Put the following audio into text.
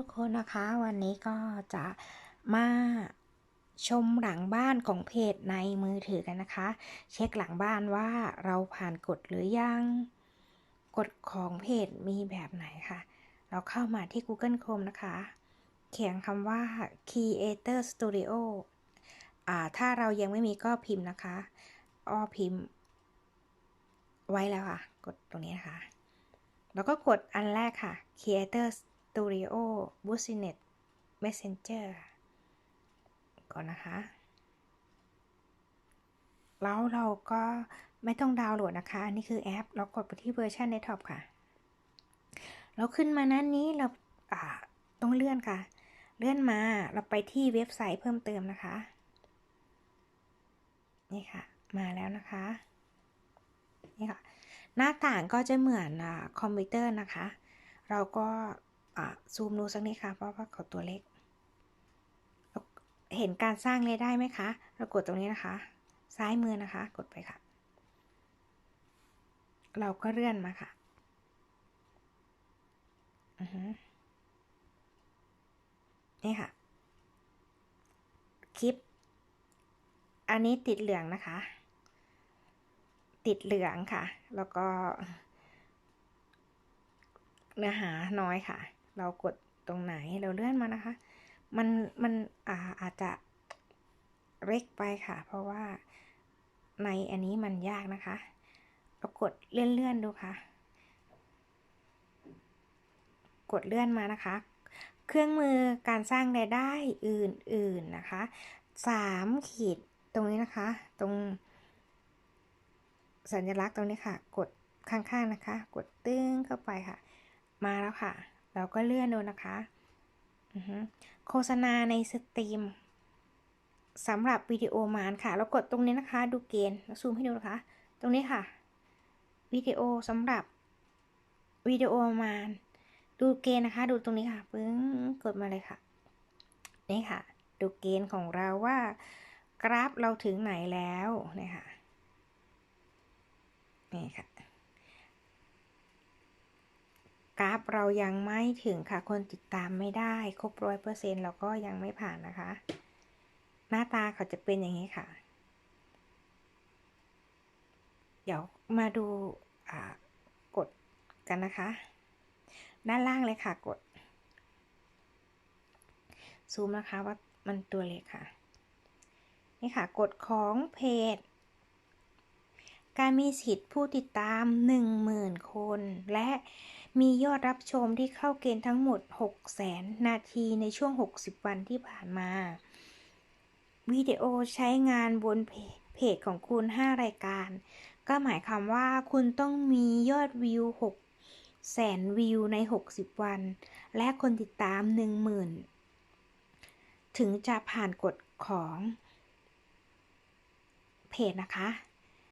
ทุกคนนะคะวันนี้ก็จะมาชมหลังบ้านของเพจในมือถือกันนะคะ เช็คหลังบ้านว่าเราผ่านกฎหรือยังกฎของเพจมีแบบไหนค่ะ เราเข้ามาที่ Google Chrome นะคะ เขียนคำว่า Creator Studio อ่าถ้าเรายังไม่มีก็พิมพ์นะคะ อ้อพิมพ์ ไว้แล้วค่ะ กดตรงนี้นะคะ แล้วก็กดอันแรกค่ะ Creator Studio Business Messenger ก่อนนะคะ แล้วเราก็ไม่ต้องดาวน์โหลดนะคะ อันนี้คือแอป เรากดไปที่เวอร์ชัน Desktop ค่ะ เราขึ้นมานั้นนี้เราอ่าต้องเลื่อนค่ะ เลื่อนมาเราไปที่เว็บไซต์เพิ่มเติมนะคะ นี่ค่ะ มาแล้วนะคะ นี่ค่ะ หน้าต่างก็จะเหมือนอคอมพิวเตอร์นะคะ เราก็ ซูมดูสักนิดค่ะเพราะว่าเขาตัวเล็ก เห็นการสร้างเลยได้ไหมคะ เรากดตรงนี้นะคะ ซ้ายมือนะคะ กดไปค่ะ เราก็เลื่อนมาค่ะนี่ค่ะ คลิป อันนี้ติดเหลืองนะคะ ติดเหลืองค่ะ แล้วก็ เนื้อหาน้อยค่ะ เรากดตรงไหนเราเลื่อนมานะคะ มันมันอาอาจจะเล็กไปค่ะ เพราะว่าในอันนี้มันยากนะคะ เรากดเลื่อนๆดูค่ะ กดเลื่อนมานะคะ เครื่องมือการสร้างรายได้อื่นๆนะคะสามขีดตรงนี้นะคะ ตรงสัญลักษณ์ตรงนี้ค่ะ กดข้างๆนะคะ กดตึ้งเข้าไปค่ะ มาแล้วค่ะ เราก็เลื่อนดูนะคะโฆษณาในสตรีมสำหรับวิดีโอมานค่ะ เรากดตรงนี้นะคะ ดูเกณฑ์ซูมให้ดูนะคะ ตรงนี้ค่ะ วิดีโอสำหรับวิดีโอมาน ดูเกณฑ์นะคะ ดูตรงนี้ค่ะปึ้งกดมาเลยค่ะ นี่ค่ะ ดูเกณฑ์ของเราว่ากราฟเราถึงไหนแล้วนี่ค่ะนี่ค่ะ กราฟเรายังไม่ถึงค่ะ คนติดตามไม่ได้ครบร้อยเปอร์เซ็นต์เราก็ยังไม่ผ่านนะคะ หน้าตาเขาจะเป็นอย่างนี้ค่ะ เดี๋ยวมาดูกดกันนะคะ ด้านล่างเลยค่ะกด ซูมนะคะว่ามันตัวเล็กค่ะ นี่ค่ะกดของเพจ การมีสิทธิ์ผู้ติดตาม 10,000 คน และมียอดรับชมที่เข้าเกณฑ์ทั้งหมด6แสนนาทีในช่วง 60 วันที่ผ่านมา วิดีโอใช้งานบนเพจของคุณ 5 รายการ ก็หมายความว่าคุณต้องมียอดวิว 6 แสนวิวใน 60 วัน และคนติดตาม 10,000 ถึงจะผ่านกฎของเพจนะคะ